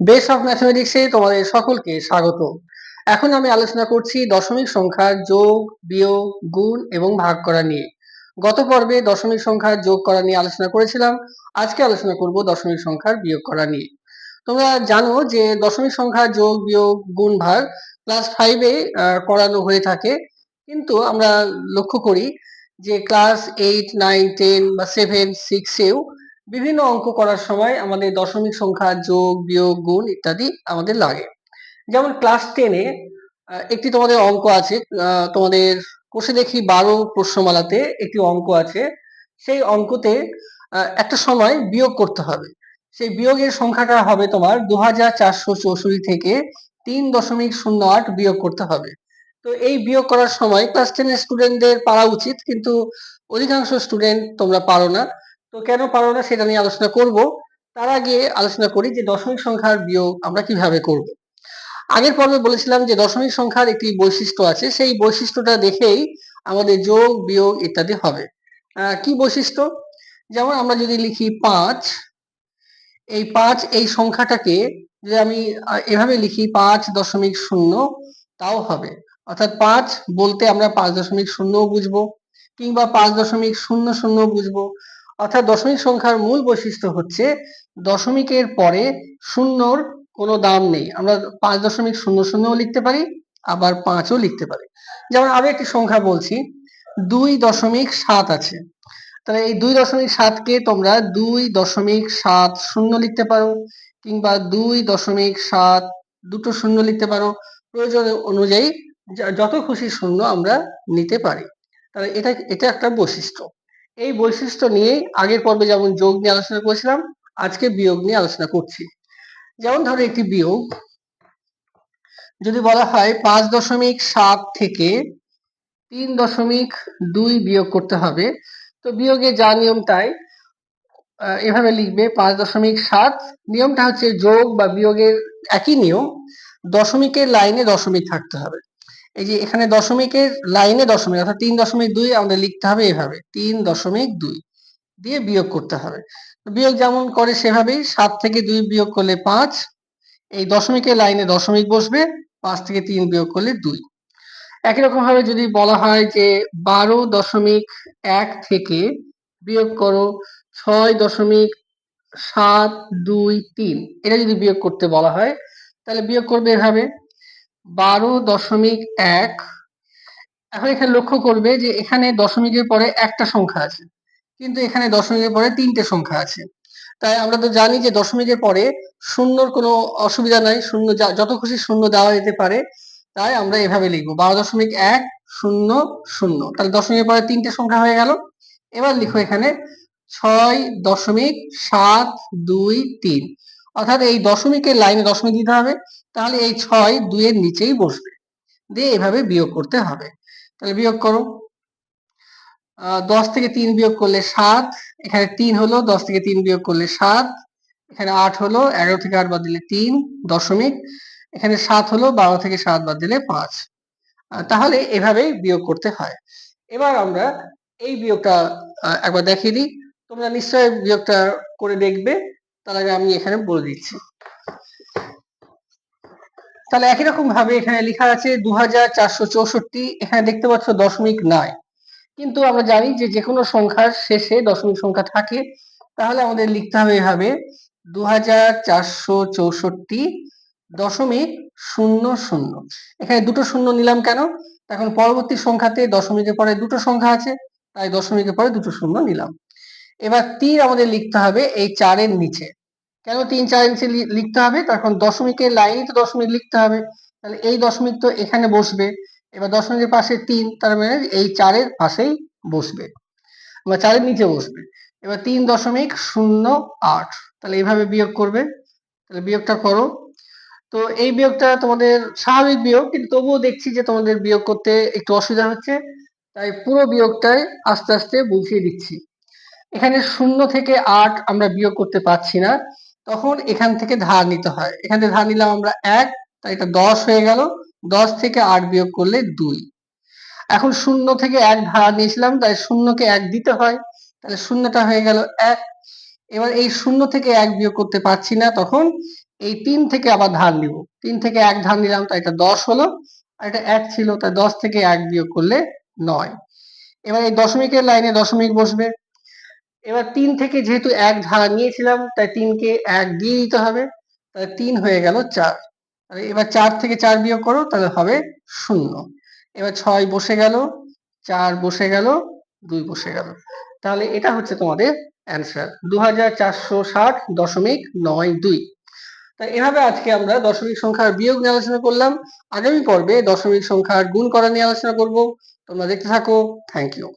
Base of ম্যাথমেটিক্সে তোমাদের সকলকে স্বাগত। এখন আমি আলোচনা করছি দশমিক সংখ্যার যোগ, বিয়োগ, গুণ এবং ভাগ করা নিয়ে। গত পর্বে দশমিক সংখ্যার যোগ করা নিয়ে আলোচনা করেছিলাম। আজকে আলোচনা করব দশমিক সংখ্যার বিয়োগ করা নিয়ে। তোমরা জানো যে দশমিক সংখ্যার যোগ, বিয়োগ, গুণ, ভাগ ক্লাস ফাইভে করানো হয়ে থাকে। কিন্তু আমরা লক্ষ্য করি যে ক্লাস এইট নাইন টেন বা সেভেন সিক্সেও বিভিন্ন অঙ্ক করার সময় আমাদের দশমিক সংখ্যা যোগ, বিয়োগ, গুণ ইত্যাদি আমাদের লাগে। যেমন ক্লাস টেনে একটি তোমাদের অঙ্ক আছে তোমাদের কোষে দেখি বারো প্রশ্নমালাতে একটি অঙ্ক আছে। সেই অঙ্কতে একটা সময় বিয়োগ করতে হবে। সেই বিয়োগের সংখ্যাটা হবে তোমার দু হাজার চারশো চৌষট্টি থেকে তিন দশমিক শূন্য আট বিয়োগ করতে হবে। তো এই বিয়োগ করার সময় ক্লাস টেনের স্টুডেন্টদের পারা উচিত, কিন্তু অধিকাংশ স্টুডেন্ট তোমরা পারো না। তো কেন পারো না সেটা নিয়ে আলোচনা করব। তার আগে আলোচনা করি যে দশমিক সংখ্যার বিয়োগ আমরা কীভাবে করব। আগের পর্বে বলেছিলাম যে দশমিক সংখ্যার একটি বৈশিষ্ট্য আছে, সেই বৈশিষ্ট্যটা দেখেই আমাদের যোগ, বিয়োগ ইত্যাদি হবে। কি বৈশিষ্ট্য? যেমন আমরা যদি লিখি পাঁচ, এই পাঁচ, এই সংখ্যাটাকে যদি আমি এভাবে লিখি পাঁচ দশমিক শূন্য, তাও হবে। অর্থাৎ পাঁচ বলতে আমরা পাঁচ দশমিক শূন্য বুঝব, কিংবা পাঁচ দশমিক শূন্য শূন্য বুঝব। অর্থাৎ দশমিক সংখ্যার মূল বৈশিষ্ট্য হচ্ছে দশমিকের পরে শূন্যর কোনো দাম নেই। আমরা পাঁচ দশমিক শূন্য শূন্যও লিখতে পারি, আবার পাঁচও লিখতে পারি। যেমন আরও একটি সংখ্যা বলছি, দুই দশমিক সাত আছে। তাহলে এই দুই দশমিক সাতকে তোমরা দুই দশমিক সাত শূন্য লিখতে পারো, কিংবা দুই দশমিক সাত দুটো শূন্য লিখতে পারো। প্রয়োজন অনুযায়ী যত খুশি শূন্য আমরা নিতে পারি। তাহলে এটা এটা একটা বৈশিষ্ট্য। এই বৈশিষ্ট্য নিয়েই আগের পর্বে যেমন যোগ নিয়ে আলোচনা করেছিলাম, আজকে বিয়োগ নিয়ে আলোচনা করছি। যেমন ধরো একটি বিয়োগ, যদি বলা হয় পাঁচ দশমিক সাত থেকে তিন দশমিক দুই বিয়োগ করতে হবে, তো বিয়োগে যা নিয়ম তাই এভাবে লিখবে পাঁচ দশমিক সাত। নিয়মটা হচ্ছে যোগ বা বিয়োগের একই নিয়ম, দশমিকের লাইনে দশমিক থাকতে হবে। এই যে এখানে দশমিকের লাইনে দশমিক, অর্থাৎ তিন দশমিক দুই আমাদের লিখতে হবে এভাবে, তিন দশমিক দুই দিয়ে বিয়োগ করতে হবে। বিয়োগ যেমন করে সেভাবেই সাত থেকে দুই বিয়োগ করলে পাঁচ, এই দশমিকের লাইনে দশমিক বসবে, পাঁচ থেকে তিন বিয়োগ করলে দুই। একই রকম ভাবে যদি বলা হয় যে বারো দশমিক এক থেকে বিয়োগ করো ছয় দশমিক সাত দুই তিন, এটা যদি বিয়োগ করতে বলা হয়, তাহলে বিয়োগ করবে এভাবে। বারো দশমিক এক। এখন এখানে লক্ষ্য করবে যে এখানে দশমিকের পরে একটা সংখ্যা আছে, কিন্তু এখানে দশমিকের পরে তিনটে সংখ্যা আছে। তাই আমরা তো জানি যে দশমিকের পরে শূন্যর কোনো অসুবিধা নাই, শূন্য যত খুশি শূন্য দেওয়া যেতে পারে, তাই আমরা এভাবে লিখব। বারো দশমিক এক, শূন্য শূন্য। তাহলে দশমিকের পরে তিনটে সংখ্যা হয়ে গেল। এবার লিখো এখানে ছয় দশমিক সাত দুই তিন। অর্থাৎ এই দশমিকের লাইনে দশমিক দিতে হবে। তাহলে এই ছয় দুইয়ের নিচেই বসবে। দিয়ে এভাবে বিয়োগ করতে হবে। তাহলে বিয়োগ করো। দশ থেকে তিন বিয়োগ করলে সাত, এখানে তিন হলো, দশ থেকে তিন বিয়োগ করলে সাত, এখানে আট হলো, এগারো থেকে আট বাদ দিলে তিন, দশমিক, এখানে সাত হলো, বারো থেকে সাত বাদ দিলে পাঁচ। তাহলে এভাবেই বিয়োগ করতে হয়। এবার আমরা এই বিয়োগটা একবার দেখিয়ে দিই। তোমরা নিশ্চয়ই বিয়োগটা করে দেখবে। তার আগে আমি এখানে বলে দিচ্ছি। তাহলে একই রকম ভাবে এখানে লেখা আছে দুহাজার চারশো চৌষট্টি, এখানে দেখতে পাচ্ছ দশমিক নয়। কিন্তু আমরা জানি যে যে কোনো সংখ্যার শেষে দশমিক সংখ্যা থাকে, তাহলে আমাদের লিখতে হবে এভাবে, দুহাজার চারশো চৌষট্টি দশমিক শূন্য শূন্য। এখানে দুটো শূন্য নিলাম কেন? এখন পরবর্তী সংখ্যাতে দশমিকের পরে দুটো সংখ্যা আছে, তাই দশমিকের পরে দুটো শূন্য নিলাম। এবার তীর আমাদের লিখতে হবে এই চারের নিচে। কেন তিন চার নিচে লিখতে হবে? তখন দশমিকের লাইনে তো দশমিক লিখতে হবে। তাহলে এই দশমিক তো এখানে বসবে। এবার দশমিকের পাশে তিন, তার মানে এই চারের পাশেই বসবে। বা চারের নিচে বসবে। এবার তিন দশমিক শূন্য আট। তাহলে এইভাবে বিয়োগ করবে। তাহলে বিয়োগটা করো। তো এই বিয়োগটা তোমাদের স্বাভাবিক বিয়োগ, কিন্তু তবুও দেখছি যে তোমাদের বিয়োগ করতে একটু অসুবিধা হচ্ছে। তাই পুরো বিয়োগটাই আস্তে আস্তে বুঝিয়ে দিচ্ছি। এখানে শূন্য থেকে আট আমরা বিয়োগ করতে পারছি না। তখন এখান থেকে ধার নিতে হয়। এখান থেকে ধার নিলাম আমরা এক, তাই এটা দশ হয়ে গেল। দশ থেকে আট বিয়োগ করলে দুই। এখন শূন্য থেকে এক ধার নিয়েছিলাম, তাই শূন্যকে এক দিতে হয়। তাহলে শূন্যটা হয়ে গেল এক। এবার এই শূন্য থেকে এক বিয়োগ করতে পারছি না তখন এই তিন থেকে আবার ধার নিব। তিন থেকে এক ধার নিলাম, তাই এটা দশ হলো। আর এটা এক ছিল, তাই দশ থেকে এক বিয়োগ করলে নয়। এবার এই দশমিকের লাইনে দশমিক বসবে। এবার তিন থেকে যেহেতু এক ধারা নিয়েছিলাম, তাই তিনকে এক দিয়ে দিতে হবে। তাহলে তিন হয়ে গেল চার। এবার চার থেকে চার বিয়োগ করো, তাহলে হবে শূন্য। এবার ছয় বসে গেল, চার বসে গেল, দুই বসে গেল। তাহলে এটা হচ্ছে তোমাদের অ্যান্সার দু হাজার চারশো ষাট দশমিক নয় দুই। তাই এভাবে আজকে আমরা দশমিক সংখ্যার বিয়োগ নিয়ে আলোচনা করলাম। আগামী পর্বে দশমিক সংখ্যার গুণ করা নিয়ে আলোচনা করব। তোমরা দেখতে থাকো। Thank you